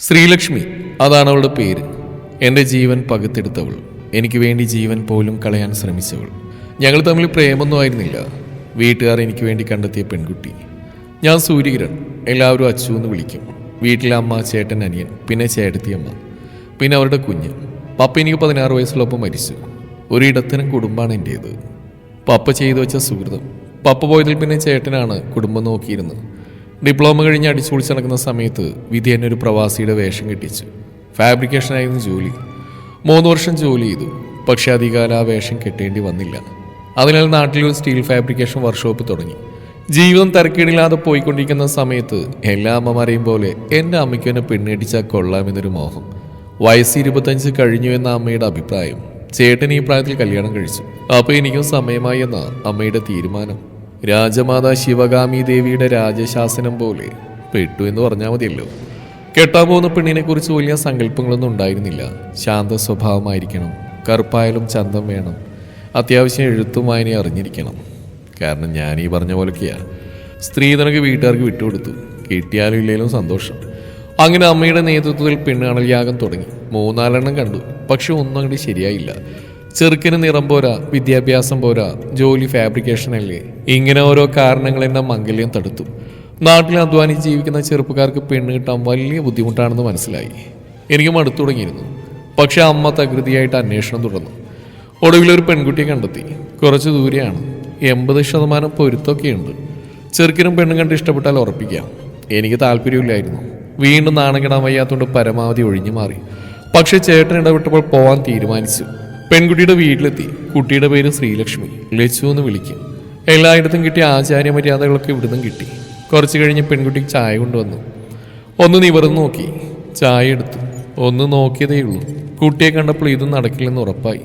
ശ്രീലക്ഷ്മി അതാണ് അവളുടെ പേര്. എന്റെ ജീവൻ പകുത്തെടുത്തവൾ. എനിക്ക് വേണ്ടി ജീവൻ പോലും കളയാൻ ശ്രമിച്ചവൾ. ഞങ്ങൾ തമ്മിൽ പ്രേമൊന്നും ആയിരുന്നില്ല. വീട്ടുകാർ എനിക്ക് വേണ്ടി കണ്ടെത്തിയ പെൺകുട്ടി. ഞാൻ സൂര്യകിരൺ എല്ലാവരും അച്ചു എന്ന് വിളിക്കും. വീട്ടിലെ അമ്മ ചേട്ടൻ അനിയൻ പിന്നെ ചേട്ടത്തി അമ്മ പിന്നെ അവരുടെ കുഞ്ഞ്. പപ്പ എനിക്ക് പതിനാറ് വയസ്സുള്ളപ്പോൾ മരിച്ചു. ഒരിടത്തരം കുടുംബമാണ് എന്റേത് പപ്പ ചെയ്തു വെച്ച സുഹൃതം. പപ്പ പോയതിൽ പിന്നെ ചേട്ടനാണ് കുടുംബം നോക്കിയിരുന്നത്. ഡിപ്ലോമ കഴിഞ്ഞ് അടിച്ചുപൊളിച്ച് നടക്കുന്ന സമയത്ത് വിധി എന്നെ ഒരു പ്രവാസിയുടെ വേഷം കെട്ടിച്ചു. ഫാബ്രിക്കേഷനായിരുന്നു ജോലി. മൂന്ന് വർഷം ജോലി ചെയ്തു. പക്ഷെ അധികാല ആ വേഷം കെട്ടേണ്ടി വന്നില്ല. അതിനാൽ നാട്ടിലൊരു സ്റ്റീൽ ഫാബ്രിക്കേഷൻ വർക്ക്ഷോപ്പ് തുടങ്ങി. ജീവിതം തിരക്കേടില്ലാതെ പോയിക്കൊണ്ടിരിക്കുന്ന സമയത്ത് എല്ലാ അമ്മമാരെയും പോലെ എന്റെ അമ്മയ്ക്ക് എന്നെ പെണ്ണേടിച്ചാൽ കൊള്ളാമെന്നൊരു മോഹം. വയസ്സ് ഇരുപത്തഞ്ച് കഴിഞ്ഞു എന്ന അമ്മയുടെ അഭിപ്രായം ചേട്ടൻ ഈ പ്രായത്തിൽ കല്യാണം കഴിച്ചു. അപ്പോൾ എനിക്കും സമയമായി എന്ന അമ്മയുടെ തീരുമാനം. രാജമാതാ ശിവഗാമി ദേവിയുടെ രാജശാസനം പോലെ പെട്ടു എന്ന് പറഞ്ഞാൽ മതിയല്ലോ. കെട്ടാൻ പോകുന്ന പെണ്ണിനെ കുറിച്ച് വലിയ സങ്കല്പങ്ങളൊന്നും ഉണ്ടായിരുന്നില്ല. ശാന്ത സ്വഭാവമായിരിക്കണം. കറുപ്പായാലും ചന്തം വേണം. അത്യാവശ്യം എഴുത്തും വായനയും അറിഞ്ഞിരിക്കണം. കാരണം ഞാൻ ഈ പറഞ്ഞ പോലൊക്കെയാ. സ്ത്രീ തനക്ക് വീട്ടുകാർക്ക് വിട്ടുകൊടുത്തു. കിട്ടിയാലും ഇല്ലേലും സന്തോഷം. അങ്ങനെ അമ്മയുടെ നേതൃത്വത്തിൽ പെണ്ണുകാണൽ യാഗം തുടങ്ങി. മൂന്നാലെണ്ണം കണ്ടു. പക്ഷെ ഒന്നും അങ്ങോട്ട് ശരിയായില്ല. ചെറുക്കിന് നിറം പോരാ വിദ്യാഭ്യാസം പോരാ ജോലി ഫാബ്രിക്കേഷൻ അല്ലേ? ഇങ്ങനെ ഓരോ കാരണങ്ങൾ എന്നെ മംഗല്യം തടുത്തു. നാട്ടിൽ അധ്വാനിച്ച് ജീവിക്കുന്ന ചെറുപ്പക്കാർക്ക് പെണ്ണ് കിട്ടാൻ വലിയ ബുദ്ധിമുട്ടാണെന്ന് മനസ്സിലായി. എനിക്ക് മടുത്തു തുടങ്ങിയിരുന്നു. പക്ഷെ അമ്മ തകൃതിയായിട്ട് അന്വേഷണം തുടർന്നു. ഒടുവിൽ ഒരു പെൺകുട്ടിയെ കണ്ടെത്തി. കുറച്ച് ദൂരെയാണ്. എൺപത് ശതമാനം പൊരുത്തൊക്കെയുണ്ട് ചെറുക്കിനും പെണ്ണും കണ്ട് ഇഷ്ടപ്പെട്ടാൽ ഉറപ്പിക്കാം. എനിക്ക് താല്പര്യമില്ലായിരുന്നു. വീണ്ടും നാണം കിടാൻ വയ്യാത്തതുകൊണ്ട് പരമാവധി ഒഴിഞ്ഞു മാറി. പക്ഷെ ചേട്ടൻ ഇടപെട്ടപ്പോൾ പോവാൻ തീരുമാനിച്ചു. പെൺകുട്ടിയുടെ വീട്ടിലെത്തി. കുട്ടിയുടെ പേര് ശ്രീലക്ഷ്മി. ലച്ചു എന്ന് വിളിക്കും. എല്ലായിടത്തും കിട്ടിയ ആചാര്യ മര്യാദകളൊക്കെ ഇവിടുന്ന് കിട്ടി. കുറച്ച് കഴിഞ്ഞ് പെൺകുട്ടിക്ക് ചായ കൊണ്ടുവന്നു. ഒന്ന് നിവർന്ന് നോക്കി. ചായ എടുത്തു. ഒന്ന് നോക്കിയതേ ഉള്ളൂ. കുട്ടിയെ കണ്ടപ്പോൾ ഇതും നടക്കില്ലെന്ന് ഉറപ്പായി.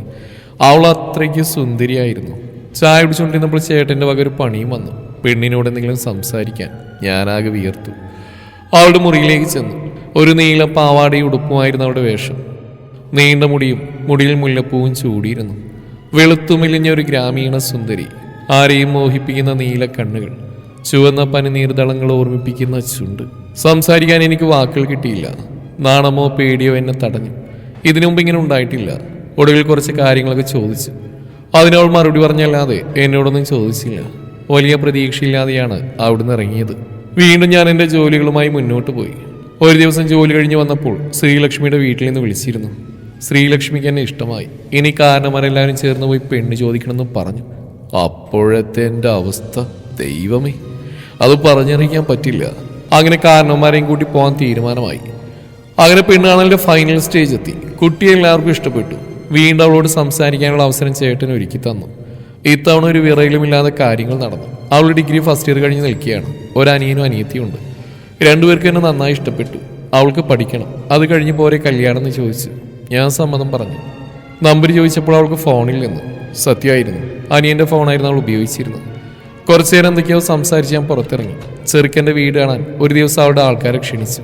അവൾ അത്രയ്ക്ക് സുന്ദരിയായിരുന്നു. ചായ പിടിച്ചുകൊണ്ടിരുന്നപ്പോൾ ചേട്ടന്റെ വക ഒരു പണിയും വന്നു. പെണ്ണിനോട് എന്തെങ്കിലും സംസാരിക്കാൻ. ഞാനാകെ വിയർത്തു. അവളുടെ മുറിയിലേക്ക് ചെന്നു. ഒരു നീല പാവാടയും ഉടുപ്പുമായിരുന്നു അവളുടെ വേഷം. നീണ്ട മുടിയും മുടിയിൽ മുല്ലപ്പൂവും ചൂടിയിരുന്നു. വെളുത്തുമിലിഞ്ഞ ഒരു ഗ്രാമീണ സുന്ദരി ആരെയും മോഹിപ്പിക്കുന്ന നീല കണ്ണുകൾ ചുവന്ന പനിനീർദളങ്ങൾ ഓർമ്മിപ്പിക്കുന്ന ചുണ്ട്. സംസാരിക്കാൻ എനിക്ക് വാക്കുകൾ കിട്ടിയില്ല. നാണമോ പേടിയോ എന്നെ തടഞ്ഞു. ഇതിനു മുമ്പ് ഇങ്ങനെ ഉണ്ടായിട്ടില്ല. ഒടുവിൽ കുറച്ച് കാര്യങ്ങളൊക്കെ ചോദിച്ചു. അതിനവൾ മറുപടി പറഞ്ഞല്ലാതെ എന്നോടൊന്നും ചോദിച്ചില്ല. വലിയ പ്രതീക്ഷയില്ലാതെയാണ് അവിടുന്ന് ഇറങ്ങിയത്. വീണ്ടും ഞാൻ എന്റെ ജോലികളുമായി മുന്നോട്ട് പോയി. ഒരു ദിവസം ജോലി കഴിഞ്ഞ് വന്നപ്പോൾ ശ്രീലക്ഷ്മിയുടെ വീട്ടിൽ നിന്ന് വിളിച്ചിരുന്നു. ശ്രീലക്ഷ്മിക്ക് എന്നെ ഇഷ്ടമായി. ഇനി കാരണവരെല്ലാവരും ചേർന്ന് പോയി പെണ്ണ് ചോദിക്കണമെന്ന് പറഞ്ഞു. അപ്പോഴത്തെ എന്റെ അവസ്ഥ ദൈവമേ. അത് പറഞ്ഞറിയിക്കാൻ പറ്റില്ല. അങ്ങനെ കാരണവന്മാരെയും കൂട്ടി പോകാൻ തീരുമാനമായി. അങ്ങനെ പെണ്ണാണലിന്റെ ഫൈനൽ സ്റ്റേജ് എത്തി. കുട്ടിയെ എല്ലാവർക്കും ഇഷ്ടപ്പെട്ടു. വീണ്ടും അവളോട് സംസാരിക്കാനുള്ള അവസരം ചേട്ടൻ ഒരുക്കി തന്നു. ഇത്തവണ ഒരു വിറയിലുമില്ലാതെ കാര്യങ്ങൾ നടന്നു. അവൾ ഡിഗ്രി ഫസ്റ്റ് ഇയർ കഴിഞ്ഞ് നിൽക്കുകയാണ്. ഒരനിയനും അനിയത്തിയും ഉണ്ട്. രണ്ടുപേർക്കും എന്നെ നന്നായി ഇഷ്ടപ്പെട്ടു. അവൾക്ക് പഠിക്കണം. അത് കഴിഞ്ഞ് പോരെ കല്യാണം എന്ന് ചോദിച്ചു. ഞാൻ സമ്മതം പറഞ്ഞു. നമ്പർ ചോദിച്ചപ്പോൾ അവൾക്ക് ഫോണിൽ നിന്ന്. സത്യമായിരുന്നു. അനിയന്റെ ഫോണായിരുന്നു അവൾ ഉപയോഗിച്ചിരുന്നത്. കുറച്ചു നേരം എന്തൊക്കെയോ സംസാരിച്ച് ഞാൻ പുറത്തിറങ്ങി. ചെറുക്കന്റെ വീട് കാണാൻ ഒരു ദിവസം അവളുടെ ആൾക്കാരെ ക്ഷണിച്ചു.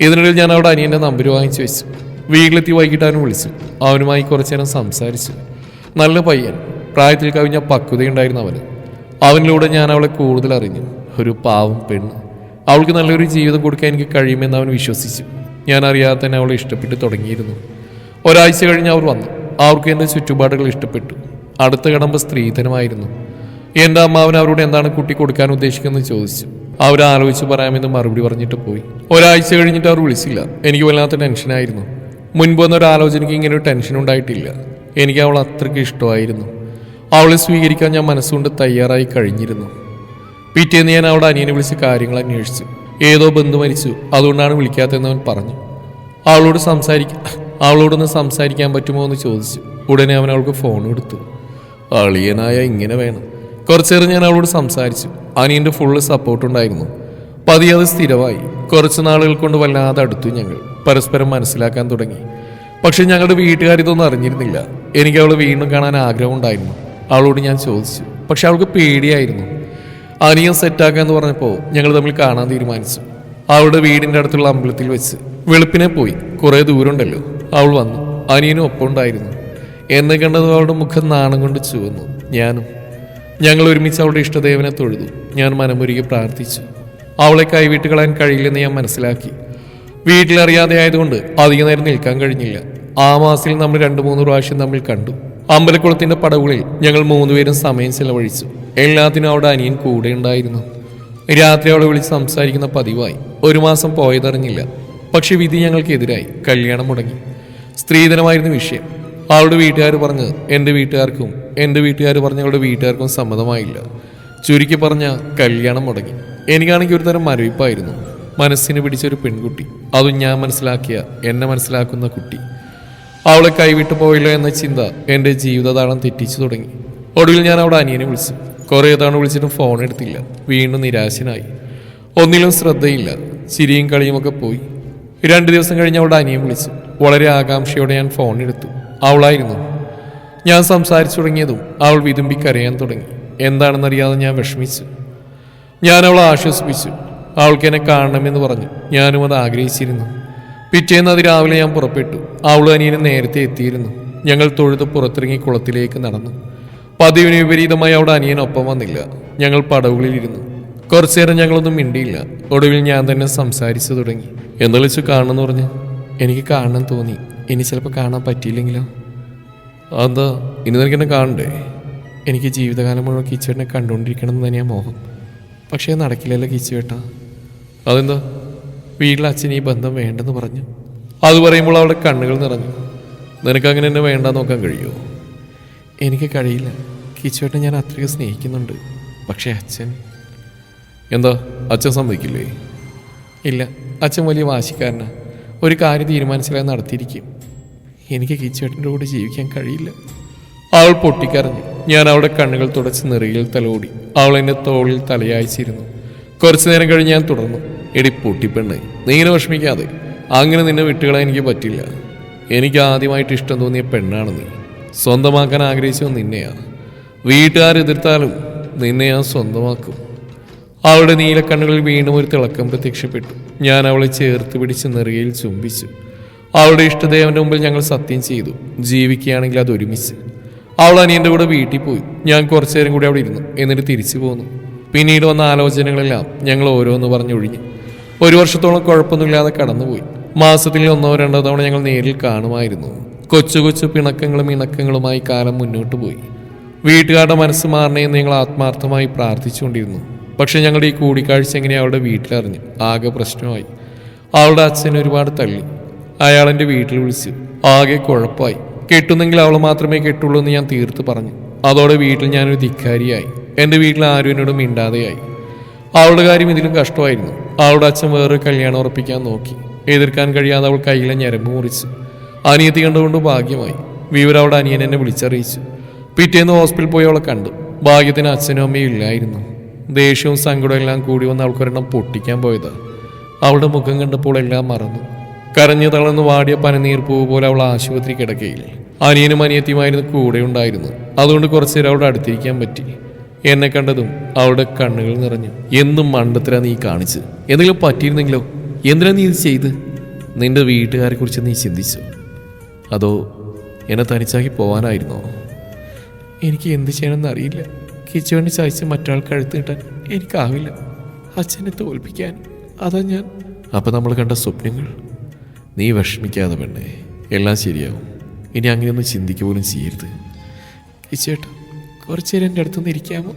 ഇതിനിടയിൽ ഞാൻ അവിടെ അനിയന്റെ നമ്പർ വാങ്ങിച്ചു വെച്ചു. വീട്ടിലെത്തി വൈകിട്ട് അവന് വിളിച്ചു. അവനുമായി കുറച്ചു നേരം സംസാരിച്ചു. നല്ല പയ്യൻ. പ്രായത്തിൽ കവിഞ്ഞ പക്വതയുണ്ടായിരുന്നു അവന്. അവനിലൂടെ ഞാൻ അവളെ കൂടുതൽ അറിഞ്ഞു. ഒരു പാവം പെണ്ണ്. അവൾക്ക് നല്ലൊരു ജീവിതം കൊടുക്കാൻ എനിക്ക് കഴിയുമെന്ന് അവൻ വിശ്വസിച്ചു. ഞാൻ അറിയാതെ തന്നെ അവളെ ഇഷ്ടപ്പെട്ട് തുടങ്ങിയിരുന്നു. ഒരാഴ്ച കഴിഞ്ഞ് അവർ വന്നു. അവർക്ക് എന്റെ ചുറ്റുപാടുകൾ ഇഷ്ടപ്പെട്ടു. അടുത്ത കടമ്പ് സ്ത്രീധനമായിരുന്നു. എന്റെ അമ്മാവൻ അവരോട് എന്താണ് കുട്ടി കൊടുക്കാൻ ഉദ്ദേശിക്കുന്നത് ചോദിച്ചു. അവർ ആലോചിച്ച് പറയാമെന്ന് മറുപടി പറഞ്ഞിട്ട് പോയി. ഒരാഴ്ച കഴിഞ്ഞിട്ട് അവർ വിളിച്ചില്ല. എനിക്ക് വല്ലാത്ത ടെൻഷനായിരുന്നു മുൻപ് വന്ന ഒരു ആലോചനയ്ക്ക് ഇങ്ങനെ ഒരു ടെൻഷൻ ഉണ്ടായിട്ടില്ല. എനിക്ക് അവൾ അത്രയ്ക്ക് ഇഷ്ടമായിരുന്നു. അവളെ സ്വീകരിക്കാൻ ഞാൻ മനസ്സുകൊണ്ട് തയ്യാറായി കഴിഞ്ഞിരുന്നു. പിറ്റേന്ന് ഞാൻ അവിടെ അനിയനെ വിളിച്ച് കാര്യങ്ങൾ അന്വേഷിച്ചു. ഏതോ ബന്ധു മരിച്ചു. അതുകൊണ്ടാണ് വിളിക്കാത്തതെന്ന് അവൻ പറഞ്ഞു. അവളോട് സംസാരിക്കാൻ അവളോടൊന്ന് സംസാരിക്കാൻ പറ്റുമോ എന്ന് ചോദിച്ചു. ഉടനെ അവൻ അവൾക്ക് ഫോൺ എടുത്തു. അളിയനായ ഇങ്ങനെ വേണം. കുറച്ചേരം ഞാൻ അവളോട് സംസാരിച്ചു. അനിയന്റെ ഫുള്ള് സപ്പോർട്ട് ഉണ്ടായിരുന്നു. പതിയെ അത് സ്ഥിരമായി. കുറച്ച് നാളുകൾ കൊണ്ട് വല്ലാതെ അടുത്തു ഞങ്ങൾ. പരസ്പരം മനസ്സിലാക്കാൻ തുടങ്ങി. പക്ഷെ ഞങ്ങളുടെ വീട്ടുകാരിതൊന്നും അറിഞ്ഞിരുന്നില്ല. എനിക്ക് അവളെ വീണ്ടും കാണാൻ ആഗ്രഹം ഉണ്ടായിരുന്നു. അവളോട് ഞാൻ ചോദിച്ചു. പക്ഷെ അവൾക്ക് പേടിയായിരുന്നു. അനിയൻ സെറ്റാക്കാന്ന് പറഞ്ഞപ്പോൾ ഞങ്ങൾ തമ്മിൽ കാണാൻ തീരുമാനിച്ചു. അവളുടെ വീടിന്റെ അടുത്തുള്ള അമ്പലത്തിൽ വെച്ച് വെളുപ്പിനെ പോയി. കുറേ ദൂരമുണ്ടല്ലോ. അവൾ വന്നു. അനിയനും ഒപ്പം ഉണ്ടായിരുന്നു. എന്നെ കണ്ടതും അവളുടെ മുഖം നാണം കൊണ്ട് ചുവന്നു. ഞാനും. ഞങ്ങൾ ഒരുമിച്ച് അവളുടെ ഇഷ്ടദേവനെ തൊഴുതു. ഞാൻ മനമുരുകി പ്രാർത്ഥിച്ചു. അവളെ കൈവിട്ട് കളയാൻ കഴിയില്ലെന്ന് ഞാൻ മനസ്സിലാക്കി. വീട്ടിലറിയാതെ ആയതുകൊണ്ട് അധിക നേരം നിൽക്കാൻ കഴിഞ്ഞില്ല. ആ മാസത്തിൽ നമ്മൾ രണ്ടു മൂന്ന് പ്രാവശ്യം തമ്മിൽ കണ്ടു. അമ്പലക്കുളത്തിന്റെ പടവുകളിൽ ഞങ്ങൾ മൂന്നുപേരും സമയം ചെലവഴിച്ചു. എല്ലാത്തിനും അവിടെ അനിയൻ കൂടെ ഉണ്ടായിരുന്നു. രാത്രി അവളെ വിളിച്ച് സംസാരിക്കുന്ന പതിവായി. ഒരു മാസം പോയതറിഞ്ഞില്ല. പക്ഷെ വിധി ഞങ്ങൾക്കെതിരായി. കല്യാണം മുടങ്ങി. സ്ത്രീധനമായിരുന്നു വിഷയം. അവളുടെ വീട്ടുകാർ പറഞ്ഞ് എന്റെ വീട്ടുകാർക്കും എന്റെ വീട്ടുകാർ പറഞ്ഞ അവളുടെ വീട്ടുകാർക്കും സമ്മതമായില്ല. ചുരുക്കി പറഞ്ഞ കല്യാണം മുടങ്ങി. എനിക്കാണെങ്കിൽ ഒരു തരം മരവിപ്പായിരുന്നു. മനസ്സിന് പിടിച്ചൊരു പെൺകുട്ടി. അതും ഞാൻ മനസ്സിലാക്കിയ എന്നെ മനസ്സിലാക്കുന്ന കുട്ടി. അവളെ കൈവിട്ടു പോയില്ല എന്ന ചിന്ത എന്റെ ജീവിതതാളം തെറ്റിച്ചു തുടങ്ങി. ഒടുവിൽ ഞാൻ അവിടെ അനിയനെ വിളിച്ചു. കുറേ തവണ വിളിച്ചിട്ടും ഫോൺ എടുത്തില്ല. വീണ്ടും നിരാശനായി. ഒന്നിലും ശ്രദ്ധയില്ല. ചിരിയും കളിയുമൊക്കെ പോയി. രണ്ടു ദിവസം കഴിഞ്ഞ് അവളുടെ അനിയൻ വിളിച്ചു. വളരെ ആകാംക്ഷയോടെ ഞാൻ ഫോൺ എടുത്തു. അവളായിരുന്നു. ഞാൻ സംസാരിച്ചു തുടങ്ങിയതും അവൾ വിതുമ്പി കരയാൻ തുടങ്ങി. എന്താണെന്നറിയാതെ ഞാൻ വിഷമിച്ചു. ഞാൻ അവളെ ആശ്വസിപ്പിച്ചു. അവൾക്ക് എന്നെ കാണണമെന്ന് പറഞ്ഞു. ഞാനും അത് ആഗ്രഹിച്ചിരുന്നു. പിറ്റേന്ന് അത് രാവിലെ ഞാൻ പുറപ്പെട്ടു. അവൾ അനിയനും നേരത്തെ എത്തിയിരുന്നു. ഞങ്ങൾ തൊഴുത് പുറത്തിറങ്ങി കുളത്തിലേക്ക് നടന്നു. പതിവിന് വിപരീതമായി അവിടെ അനിയനൊപ്പം വന്നില്ല. ഞങ്ങൾ പടവുകളിലിരുന്നു. കുറച്ചു നേരം ഞങ്ങളൊന്നും മിണ്ടിയില്ല. ഒടുവിൽ ഞാൻ തന്നെ സംസാരിച്ചു തുടങ്ങി. എന്ന് വിളിച്ചു കാണണമെന്ന് പറഞ്ഞ്? എനിക്ക് കാണണം തോന്നി. ഇനി ചിലപ്പോൾ കാണാൻ പറ്റിയില്ലെങ്കിലോ? അതോ ഇനി നിനക്ക് എന്നെ കാണണ്ടേ? എനിക്ക് ജീവിതകാലം മുഴുവൻ കിച്ചുവേട്ടനെ കണ്ടുകൊണ്ടിരിക്കണം എന്ന് തന്നെയാണ് മോഹം. പക്ഷേ നടക്കില്ലല്ലോ കിച്ചുവേട്ട. അതെന്താ? വീട്ടിൽ അച്ഛൻ ഈ ബന്ധം വേണ്ടെന്ന് പറഞ്ഞു. അത് പറയുമ്പോൾ അവളുടെ കണ്ണുകൾ നിറഞ്ഞു. നിനക്കങ്ങനെ എന്നെ വേണ്ടാന്ന് നോക്കാൻ കഴിയുമോ എനിക്ക് കഴിയില്ല. കിച്ചുവേട്ടനെ ഞാൻ അത്രയ്ക്ക് സ്നേഹിക്കുന്നുണ്ട്. പക്ഷേ അച്ഛൻ എന്താ? അച്ഛൻ സമ്മതിക്കില്ലേ? ഇല്ല. അച്ഛൻ വലിയ വാശിക്കാരനാണ് ഒരു കാര്യം തീരുമാനിച്ചാൽ നടത്തിയിരിക്കും. എനിക്ക് കിച്ചുവേട്ടന്റെ കൂടെ ജീവിക്കാൻ കഴിയില്ല. അവൾ പൊട്ടിക്കരഞ്ഞു. ഞാൻ അവളുടെ കണ്ണുകൾ തുടച്ച് നിറയിൽ തലോടി. അവൾ എന്നെ തോളിൽ തലയായിച്ചിരുന്നു കുറച്ചു നേരം കഴിഞ്ഞ് ഞാൻ തുടർന്നു. എടി പൊട്ടിപ്പെണ്ണ് നീ ഇങ്ങനെ വിഷമിക്കാതെ. അങ്ങനെ നിന്നെ വിട്ടുകളെ എനിക്ക് പറ്റില്ല. എനിക്ക് ആദ്യമായിട്ട് ഇഷ്ടം തോന്നിയ പെണ്ണാണ് നീ. സ്വന്തമാക്കാൻ ആഗ്രഹിച്ചത് നിന്നെയാണ് വീട്ടുകാരെതിർത്താലും നിന്നെ ഞാൻ സ്വന്തമാക്കും. അവളുടെ നീലക്കണ്ണുകളിൽ വീണ്ടും ഒരു തിളക്കം പ്രത്യക്ഷപ്പെട്ടു. ഞാൻ അവളെ ചേർത്ത് പിടിച്ച് നെറുകയിൽ ചുംബിച്ചു. അവളുടെ ഇഷ്ടദേവന്റെ മുമ്പിൽ ഞങ്ങൾ സത്യം ചെയ്തു. ജീവിക്കുകയാണെങ്കിൽ അത് ഒരുമിച്ച്. അവൾ അനിയന്റെ കൂടെ വീട്ടിൽ പോയി. ഞാൻ കുറച്ചു നേരം കൂടി അവിടെ ഇരുന്നു. എന്നിട്ട് തിരിച്ചു പോന്നു. പിന്നീട് വന്ന ആലോചനകളെല്ലാം ഞങ്ങൾ ഓരോന്ന് പറഞ്ഞൊഴിഞ്ഞു. ഒരു വർഷത്തോളം കുഴപ്പമൊന്നുമില്ലാതെ കടന്നുപോയി. മാസത്തിൽ ഒന്നോ രണ്ടോ തവണ ഞങ്ങൾ നേരിൽ കാണുമായിരുന്നു. കൊച്ചു കൊച്ചു പിണക്കങ്ങളും ഇണക്കങ്ങളുമായി കാലം മുന്നോട്ട് പോയി. വീട്ടുകാരുടെ മനസ്സ് മാറണേന്ന് ഞങ്ങൾ ആത്മാർത്ഥമായി പ്രാർത്ഥിച്ചുകൊണ്ടിരുന്നു. പക്ഷെ ഞങ്ങളുടെ ഈ കൂടിക്കാഴ്ച എങ്ങനെ അവളുടെ വീട്ടിലറിഞ്ഞു. ആകെ പ്രശ്നമായി. അവളുടെ അച്ഛൻ ഒരുപാട് തള്ളി. അയാൾ എന്റെ വീട്ടിൽ വിളിച്ചു. ആകെ കുഴപ്പമായി. കെട്ടുന്നെങ്കിൽ അവൾ മാത്രമേ കെട്ടുള്ളൂ എന്ന് ഞാൻ തീർത്ത് പറഞ്ഞു. അതോടെ വീട്ടിൽ ഞാനൊരു ധിക്കാരിയായി. എന്റെ വീട്ടിൽ ആരും എന്നോട് മിണ്ടാതെയായി. അവളുടെ കാര്യം ഇതിലും കഷ്ടമായിരുന്നു. അവളുടെ അച്ഛൻ വേറെ കല്യാണം ഉറപ്പിക്കാൻ നോക്കി. എതിർക്കാൻ കഴിയാതെ അവൾ കയ്യിലെ ഞരമ്പ് മുറിച്ചു. അനിയത്തി കണ്ടുകൊണ്ട് ഭാഗ്യമായി. വിവരം അവളുടെ അനിയൻ എന്നെ വിളിച്ചറിയിച്ചു. പിറ്റേന്ന് ഹോസ്പിറ്റലിൽ പോയി അവളെ കണ്ടു. ഭാഗ്യത്തിന് അച്ഛനും അമ്മയും ഇല്ലായിരുന്നു. ദേഷ്യവും സങ്കടവും എല്ലാം കൂടി വന്ന് അവൾക്കൊരെണ്ണം പൊട്ടിക്കാൻ പോയത്. അവളുടെ മുഖം കണ്ടപ്പോൾ എല്ലാം മറന്നു. കരഞ്ഞു തളർന്ന് വാടിയ പനനീർ പൂവ് പോലെ അവൾ ആശുപത്രി കിടക്കയിൽ. അനിയനും അനിയത്തിയുമായിരുന്നു കൂടെ ഉണ്ടായിരുന്നു. അതുകൊണ്ട് കുറച്ചു നേരം അവളുടെ അടുത്തിരിക്കാൻ പറ്റി. എന്നെ കണ്ടതും അവളുടെ കണ്ണുകൾ നിറഞ്ഞു. എന്നും മണ്ടത്തിലാണ് നീ കാണിച്ച്. എന്തെങ്കിലും പറ്റിയിരുന്നെങ്കിലോ? എന്തിനാ നീ ഇത് ചെയ്ത്? നിന്റെ വീട്ടുകാരെ കുറിച്ച് നീ ചിന്തിച്ചു. അതോ എന്നെ തനിച്ചാക്കി പോവാനായിരുന്നോ? എനിക്ക് എന്ത് ചെയ്യണമെന്ന് അറിയില്ല. കിച്ചുവേണ്ടി ചായ്ച്ച് മറ്റൊരാൾ കഴുത്ത് കിട്ടാൻ എനിക്കാവില്ല. അച്ഛനെ തോൽപ്പിക്കാൻ. അതാ ഞാൻ. അപ്പം നമ്മൾ കണ്ട സ്വപ്നങ്ങൾ? നീ വിഷമിക്കാതെ പെണ്ണേ. എല്ലാം ശരിയാവും. ഇനി അങ്ങനെയൊന്നും ചിന്തിക്കുക പോലും ചെയ്യരുത്. കിച്ചേട്ടാ കുറച്ച് നേരം എന്റെ അടുത്തുനിന്ന് ഇരിക്കാമോ?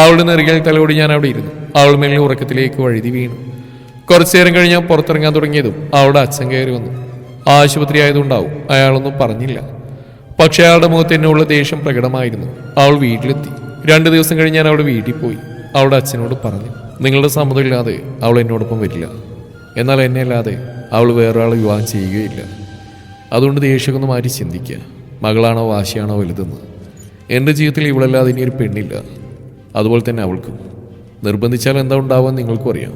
അവളുടെ നെറുകയിൽ തലോടി ഞാൻ അവിടെ ഇരുന്നു. അവൾ മേലെ ഉറക്കത്തിലേക്ക് വഴുതി വീണു. കുറച്ചു നേരം കഴിഞ്ഞ് ഞാൻ പുറത്തിറങ്ങാൻ തുടങ്ങിയതും അവളുടെ അച്ഛൻ കയറി വന്നു. ആശുപത്രി ആയതുകൊണ്ടാവും. അയാളൊന്നും പറഞ്ഞില്ല. പക്ഷേ അയാളുടെ മുഖത്ത് എന്നുള്ള ദേഷ്യം പ്രകടമായിരുന്നു. അവൾ വീട്ടിലെത്തി. രണ്ടു ദിവസം കഴിഞ്ഞ് ഞാൻ അവിടെ വീട്ടിൽ പോയി. അവളുടെ അച്ഛനോട് പറഞ്ഞു നിങ്ങളുടെ സമ്മതമില്ലാതെ അവൾ എന്നോടൊപ്പം വരില്ല. എന്നാൽ എന്നെ അല്ലാതെ അവൾ വേറൊരാളെ വിവാഹം ചെയ്യുകയില്ല. അതുകൊണ്ട് ദേഷ്യമൊന്നും മാറ്റി ചിന്തിക്കുക. മകളാണോ വാശിയാണോ വലുതെന്ന്. എന്റെ ജീവിതത്തിൽ ഇവളല്ലാതെ ഇനി ഒരു പെണ്ണില്ല. അതുപോലെ തന്നെ അവൾക്കും. നിർബന്ധിച്ചാൽ എന്താ ഉണ്ടാവുക നിങ്ങൾക്കും അറിയാം.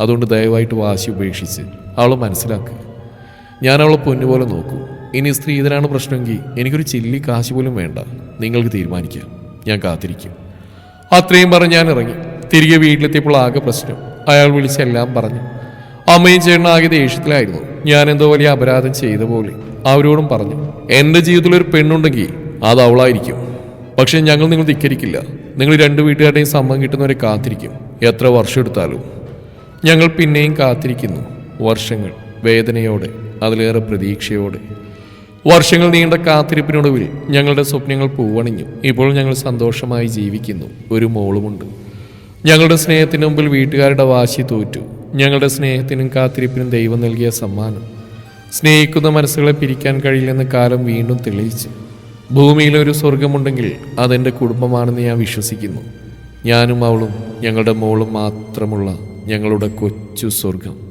അതുകൊണ്ട് ദയവായിട്ട് വാശി ഉപേക്ഷിച്ച് അവളെ മനസ്സിലാക്കുക. ഞാൻ അവളെ പൊന്നുപോലെ നോക്കും. ഇനി സ്ത്രീധനാണ് പ്രശ്നമെങ്കിൽ എനിക്കൊരു ചില്ലി കാശ് പോലും വേണ്ട. നിങ്ങൾക്ക് തീരുമാനിക്കാം. ഞാൻ കാത്തിരിക്കും. അത്രയും പറഞ്ഞ് ഞാൻ ഇറങ്ങി. തിരികെ വീട്ടിലെത്തിയപ്പോൾ ആകെ പ്രശ്നം. അയാൾ വിളിച്ചെല്ലാം പറഞ്ഞു. അമ്മയും ചേട്ടനും ആകെ ദേഷ്യത്തിലായിരുന്നു. ഞാൻ എന്തോ വലിയ അപരാധം ചെയ്ത പോലെ അവരോടും പറഞ്ഞു. എന്റെ ജീവിതത്തിൽ ഒരു പെണ്ണുണ്ടെങ്കിൽ അത് അവളായിരിക്കും. പക്ഷെ ഞങ്ങൾ നിങ്ങൾ ധിക്കരിക്കില്ല. നിങ്ങൾ രണ്ട് വീട്ടുകാരുടെയും സമ്മതം കിട്ടുന്നവരെ കാത്തിരിക്കും. എത്ര വർഷം എടുത്താലും. ഞങ്ങൾ പിന്നെയും കാത്തിരിക്കുന്നു. വർഷങ്ങൾ വേദനയോടെ അതിലേറെ പ്രതീക്ഷയോടെ. വർഷങ്ങൾ നീണ്ട കാത്തിരിപ്പിനൊടുവിൽ ഞങ്ങളുടെ സ്വപ്നങ്ങൾ പൂവണിഞ്ഞു. ഇപ്പോൾ ഞങ്ങൾ സന്തോഷമായി ജീവിക്കുന്നു. ഒരു മോളുമുണ്ട്. ഞങ്ങളുടെ സ്നേഹത്തിന് മുമ്പിൽ വീട്ടുകാരുടെ വാശി തോറ്റു. ഞങ്ങളുടെ സ്നേഹത്തിനും കാത്തിരിപ്പിനും ദൈവം നൽകിയ സമ്മാനം. സ്നേഹിക്കുന്ന മനസ്സുകളെ പിരിക്കാൻ കഴിയില്ലെന്ന് കാലം വീണ്ടും തെളിയിച്ചു. ഭൂമിയിൽ ഒരു സ്വർഗമുണ്ടെങ്കിൽ അതെന്റെ കുടുംബമാണെന്ന് ഞാൻ വിശ്വസിക്കുന്നു. ഞാനും അവളും ഞങ്ങളുടെ മോളും മാത്രമുള്ള ഞങ്ങളുടെ കൊച്ചു സ്വർഗം